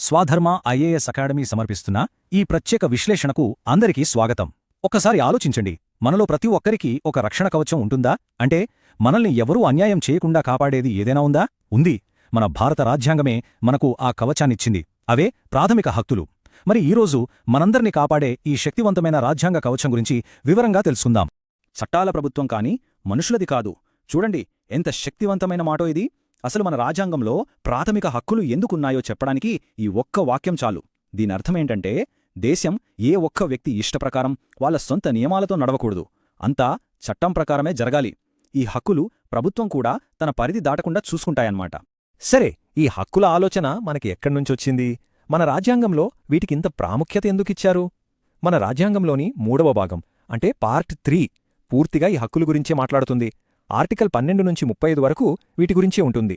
స్వాధర్మ IAS academy సమర్పిస్తున్న ఈ ప్రత్యేక విశ్లేషణకు అందరికీ స్వాగతం. ఒక్కసారి ఆలోచించండి. మనలో ప్రతి ఒక్కరికి ఒక రక్షణ కవచం ఉంటుందా? అంటే మనల్ని ఎవరూ అన్యాయం చేయకుండా కాపాడేది ఏదైనా ఉందా? ఉంది. మన భారత రాజ్యాంగమే మనకు ఆ కవచాన్నిచ్చింది. అవే ప్రాథమిక హక్కులు. మరి ఈరోజు మనందర్నీ కాపాడే ఈ శక్తివంతమైన రాజ్యాంగ కవచం గురించి వివరంగా తెలుసుకుందాం. చట్టాల ప్రభుత్వం కాని మనుషులది కాదు. చూడండి ఎంత శక్తివంతమైన మాటో ఇది. అసలు మన రాజ్యాంగంలో ప్రాథమిక హక్కులు ఎందుకున్నాయో చెప్పడానికి ఈ ఒక్క వాక్యం చాలు. దీనర్థమేంటంటే దేశం ఏ ఒక్క వ్యక్తి ఇష్టప్రకారం వాళ్ళ సొంత నియమాలతో నడవకూడదు. అంతా చట్టం ప్రకారమే జరగాలి. ఈ హక్కులు ప్రభుత్వం కూడా తన పరిధి దాటకుండా చూసుకుంటాయన్నమాట. సరే ఈ హక్కుల ఆలోచన మనకి ఎక్కడ్నుంచొచ్చింది మన రాజ్యాంగంలో వీటికింత ప్రాముఖ్యత ఎందుకిచ్చారు మన రాజ్యాంగంలోని మూడవ భాగం అంటే పార్ట్ త్రీ పూర్తిగా ఈ హక్కుల గురించే మాట్లాడుతుంది. ఆర్టికల్ పన్నెండు నుంచి ముప్పై ఐదు వరకు వీటి గురించే ఉంటుంది.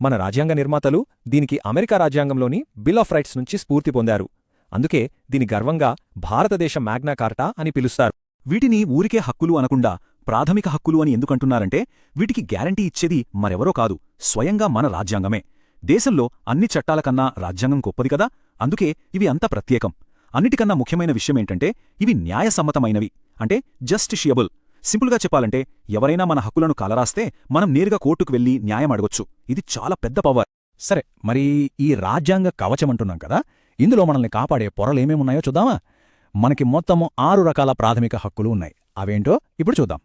మన రాజ్యాంగ నిర్మాతలు దీనికి అమెరికా రాజ్యాంగంలోని బిల్ ఆఫ్ రైట్స్ నుంచి స్ఫూర్తి పొందారు. అందుకే దీని గర్వంగా భారతదేశ మ్యాగ్నా కార్టా అని పిలుస్తారు. వీటిని ఊరికే హక్కులు అనకుండా ప్రాథమిక హక్కులు అని ఎందుకంటున్నారంటే వీటికి గ్యారంటీ ఇచ్చేది మరెవరో కాదు స్వయంగా మన రాజ్యాంగమే. దేశంలో అన్ని చట్టాల కన్నా రాజ్యాంగం గొప్పది కదా? అందుకే ఇవి అంత ప్రత్యేకం. అన్నిటికన్నా ముఖ్యమైన విషయమేంటంటే ఇవి న్యాయసమ్మతమైనవి. అంటే జస్టిషియబుల్. సింపుల్గా చెప్పాలంటే ఎవరైనా మన హక్కులను కలరాస్తే మనం నేరుగా కోర్టుకు వెళ్ళి న్యాయం అడగొచ్చు. ఇది చాలా పెద్ద పవర్. సరే మరి ఈ రాజ్యాంగ కవచమంటున్నాం కదా? ఇందులో మనల్ని కాపాడే పొరలేమేమున్నాయో చూద్దామా? మనకి మొత్తము ఆరు రకాల ప్రాథమిక హక్కులు ఉన్నాయి. అవేంటో ఇప్పుడు చూద్దాం.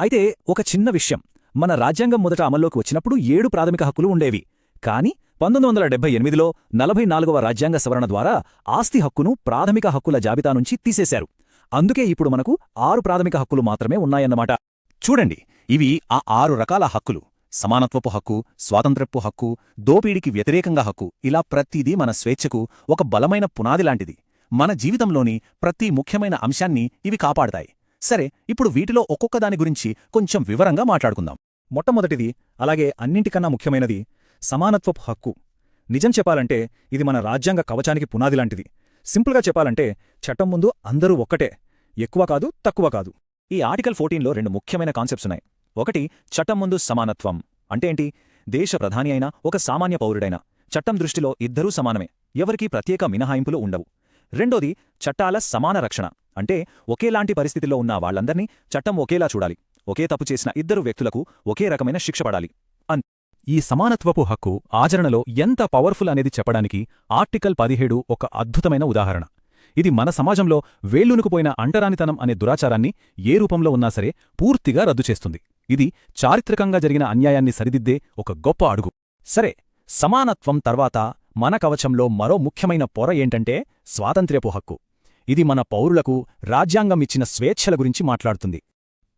అయితే ఒక చిన్న విషయం. మన రాజ్యాంగం మొదట అమల్లోకి వచ్చినప్పుడు ఏడు ప్రాథమిక హక్కులు ఉండేవి. కానీ పంతొమ్మిది వందల డెబ్బై ఎనిమిదిలో నలభై నాలుగవ రాజ్యాంగ సవరణ ద్వారా ఆస్తి హక్కును ప్రాథమిక హక్కుల జాబితా నుంచి తీసేశారు. అందుకే ఇప్పుడు మనకు ఆరు ప్రాథమిక హక్కులు మాత్రమే ఉన్నాయన్నమాట. చూడండి ఇవి ఆ ఆరు రకాల హక్కులు. సమానత్వపు హక్కు స్వాతంత్ర్యపు హక్కు దోపిడీకి వ్యతిరేకంగా హక్కు. ఇలా ప్రతిదీ మన స్వేచ్ఛకు ఒక బలమైన పునాదిలాంటిది మన జీవితంలోని ప్రతి ముఖ్యమైన అంశాన్ని ఇవి కాపాడతాయి. సరే ఇప్పుడు వీటిలో ఒక్కొక్కదాని గురించి కొంచెం వివరంగా మాట్లాడుకుందాం. మొట్టమొదటిది అలాగే అన్నింటికన్నా ముఖ్యమైనది సమానత్వపు హక్కు. నిజం చెప్పాలంటే ఇది మన రాజ్యాంగ కవచానికి పునాదిలాంటిది సింపుల్గా చెప్పాలంటే చట్టం ముందు అందరూ ఒక్కటే. ఎక్కువ కాదు తక్కువ కాదు. ఈ ఆర్టికల్ ఫోర్టీన్లో రెండు ముఖ్యమైన కాన్సెప్ట్స్ ఉన్నాయి. ఒకటి చట్టం ముందు సమానత్వం. అంటే ఏంటి? దేశ ప్రధాని అయినా ఒక సామాన్య పౌరుడైనా చట్టం దృష్టిలో ఇద్దరూ సమానమే. ఎవరికీ ప్రత్యేక మినహాయింపులు ఉండవు. రెండోది చట్టాల సమాన రక్షణ. అంటే ఒకేలాంటి పరిస్థితిలో ఉన్న వాళ్ళందర్నీ చట్టం ఒకేలా చూడాలి. ఒకే తప్పు చేసిన ఇద్దరు వ్యక్తులకు ఒకే రకమైన శిక్ష పడాలి. ఈ సమానత్వపు హక్కు ఆచరణలో ఎంత పవర్ఫుల్ అనేది చెప్పడానికి ఆర్టికల్ పదిహేడు ఒక అద్భుతమైన ఉదాహరణ. ఇది మన సమాజంలో వేళ్ళునుకుపోయిన అంటరానితనం అనే దురాచారాన్ని ఏ రూపంలో ఉన్నా సరే పూర్తిగా రద్దు చేస్తుంది. ఇది చారిత్రకంగా జరిగిన అన్యాయాన్ని సరిదిద్దే ఒక గొప్ప అడుగు. సరే సమానత్వం తర్వాత మన కవచంలో మరో ముఖ్యమైన పొర ఏంటంటే స్వాతంత్ర్యపు హక్కు. ఇది మన పౌరులకు రాజ్యాంగం ఇచ్చిన స్వేచ్ఛల గురించి మాట్లాడుతుంది.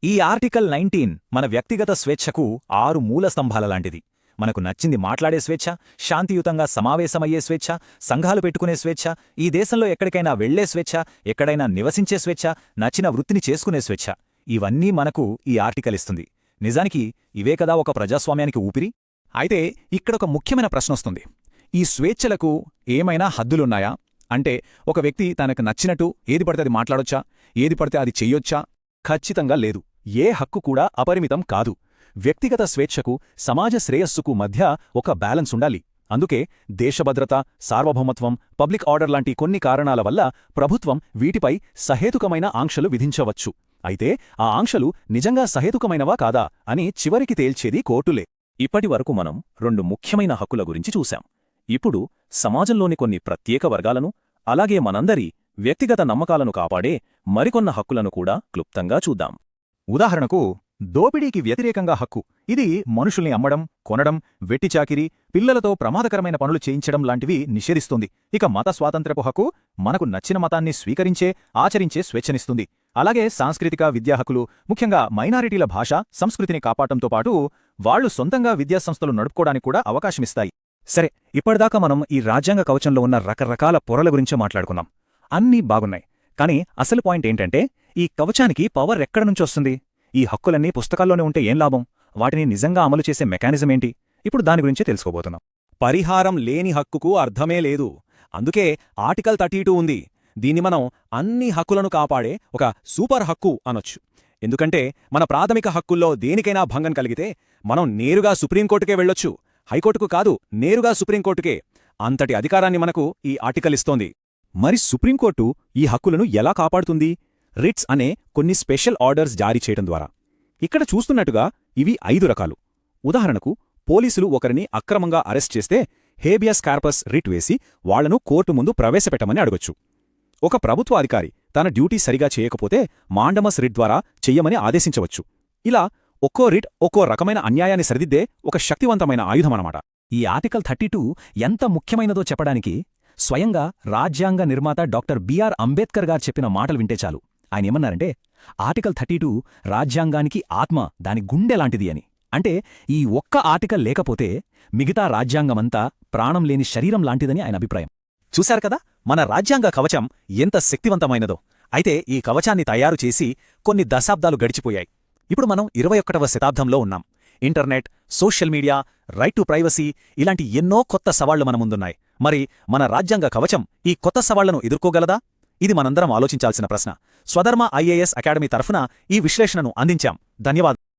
ఈ ఆర్టికల్ నైన్టీన్ మన వ్యక్తిగత స్వేచ్ఛకు ఆరు మూల స్తంభాల లాంటిది. మనకు నచ్చింది మాట్లాడే స్వేచ్ఛ శాంతియుతంగా సమావేశమయ్యే స్వేచ్ఛ సంఘాలు పెట్టుకునే స్వేచ్ఛ ఈ దేశంలో ఎక్కడికైనా వెళ్ళే స్వేచ్ఛ ఎక్కడైనా నివసించే స్వేచ్ఛ నచ్చిన వృత్తిని చేసుకునే స్వేచ్ఛ. ఇవన్నీ మనకు ఈ ఆర్టికల్ ఇస్తుంది. నిజానికి ఇవే కదా ఒక ప్రజాస్వామ్యానికి ఊపిరి? అయితే ఇక్కడొక ముఖ్యమైన ప్రశ్నొస్తుంది ఈ స్వేచ్ఛలకు ఏమైనా హద్దులున్నాయా? అంటే ఒక వ్యక్తి తనకు నచ్చినట్టు ఏది పడితే అది మాట్లాడొచ్చా? ఏది పడితే అది చెయ్యొచ్చా? ఖచ్చితంగా లేదు. ఏ హక్కు కూడా అపరిమితం కాదు. వ్యక్తిగత స్వేచ్ఛకు సమాజ శ్రేయస్సుకు మధ్య ఒక బ్యాలెన్స్ ఉండాలి. అందుకే దేశభద్రత సార్వభౌమత్వం పబ్లిక్ ఆర్డర్ లాంటి కొన్ని కారణాల వల్ల ప్రభుత్వం వీటిపై సహేతుకమైన ఆంక్షలు విధించవచ్చు. అయితే ఆ ఆంక్షలు నిజంగా సహేతుకమైనవా కాదా అని చివరికి తేల్చేది కోర్టులే. ఇప్పటివరకు మనం రెండు ముఖ్యమైన హక్కుల గురించి చూశాం. ఇప్పుడు సమాజంలోని కొన్ని ప్రత్యేక వర్గాలను అలాగే మనందరి వ్యక్తిగత నమ్మకాలను కాపాడే మరికొన్న హక్కులను కూడా క్లుప్తంగా చూద్దాం. ఉదాహరణకు దోపిడీకి వ్యతిరేకంగా హక్కు. ఇది మనుషుల్ని అమ్మడం కొనడం వెట్టిచాకిరి పిల్లలతో ప్రమాదకరమైన పనులు చేయించడం లాంటివి నిషేధిస్తుంది. ఇక మత స్వాతంత్రపు హక్కు మనకు నచ్చిన మతాన్ని స్వీకరించే ఆచరించే స్వేచ్ఛనిస్తుంది. అలాగే సాంస్కృతిక విద్యా హక్కులు ముఖ్యంగా మైనారిటీల భాష సంస్కృతిని కాపాడటంతో పాటు వాళ్ళు సొంతంగా విద్యాసంస్థలు నడుపుకోవడానికి కూడా అవకాశమిస్తాయి. సరే ఇప్పటిదాకా మనం ఈ రాజ్యాంగ కవచంలో ఉన్న రకరకాల పొరల గురించి మాట్లాడుకున్నాం. అన్నీ బాగున్నాయి. కానీ అసలు పాయింట్ ఏంటంటే ఈ కవచానికి పవర్ ఎక్కడ నుంచొస్తుంది ఈ హక్కులన్నీ పుస్తకాల్లోనే ఉంటే ఏం లాభం? వాటిని నిజంగా అమలు చేసే మెకానిజం ఏంటి? ఇప్పుడు దాని గురించే తెలుసుకోబోతున్నాం. పరిహారం లేని హక్కుకు అర్థమే లేదు. అందుకే ఆర్టికల్ థర్టీ ఉంది. దీన్ని మనం అన్ని హక్కులను కాపాడే ఒక సూపర్ హక్కు అనొచ్చు. ఎందుకంటే మన ప్రాథమిక హక్కుల్లో దేనికైనా భంగం కలిగితే మనం నేరుగా సుప్రీంకోర్టుకే వెళ్ళొచ్చు. హైకోర్టుకు కాదు నేరుగా సుప్రీంకోర్టుకే. అంతటి అధికారాన్ని మనకు ఈ ఆర్టికల్ ఇస్తోంది. మరి సుప్రీంకోర్టు ఈ హక్కులను ఎలా కాపాడుతుంది? రిట్స్ అనే కొన్ని స్పెషల్ ఆర్డర్స్ జారీ చేయడం ద్వారా. ఇక్కడ చూస్తున్నట్టుగా ఇవి ఐదు రకాలు. ఉదాహరణకు పోలీసులు ఒకరిని అక్రమంగా అరెస్ట్ చేస్తే హేబియస్ కార్పస్ రిట్ వేసి వాళ్ళను కోర్టు ముందు ప్రవేశపెట్టమని అడగొచ్చు. ఒక ప్రభుత్వ అధికారి తన డ్యూటీ సరిగా చేయకపోతే మాండమస్ రిట్ ద్వారా చెయ్యమని ఆదేశించవచ్చు. ఇలా ఒక్కో రిట్ ఒక్కో రకమైన అన్యాయాన్ని సరిదిద్దే ఒక శక్తివంతమైన ఆయుధమనమాట ఈ ఆర్టికల్ థర్టీ ఎంత ముఖ్యమైనదో చెప్పడానికి స్వయంగా రాజ్యాంగ నిర్మాత డాక్టర్ బిఆర్ అంబేద్కర్ గారు చెప్పిన మాటలు వింటే చాలు. ఆయన ఏమన్నారంటే ఆర్టికల్ థర్టీ టూ రాజ్యాంగానికి ఆత్మ దాని గుండె లాంటిది అని. అంటే ఈ ఒక్క ఆర్టికల్ లేకపోతే మిగతా రాజ్యాంగమంతా ప్రాణం లేని శరీరం లాంటిదని ఆయన అభిప్రాయం. చూశారు కదా మన రాజ్యాంగ కవచం ఎంత శక్తివంతమైనదో. అయితే ఈ కవచాన్ని తయారు చేసి కొన్ని దశాబ్దాలు గడిచిపోయాయి. ఇప్పుడు మనం ఇరవై ఒక్కటవ శతాబ్దంలో ఉన్నాం. Internet social media right to privacy ఇలాంటి ఎన్నో కొత్త సవాళ్ళు మన ముందున్నాయి. మరి మన రాజ్యాంగ కవచం ఈ కొత్త సవాళ్ళను ఎదుర్కోగలదా? ఇది మనందరం ఆలోచించాల్సిన ప్రశ్న. స్వధర్మ ఐఏఎస్ అకాడమీ తరఫున ఈ విశ్లేషణను అందించాం. ధన్యవాదాలు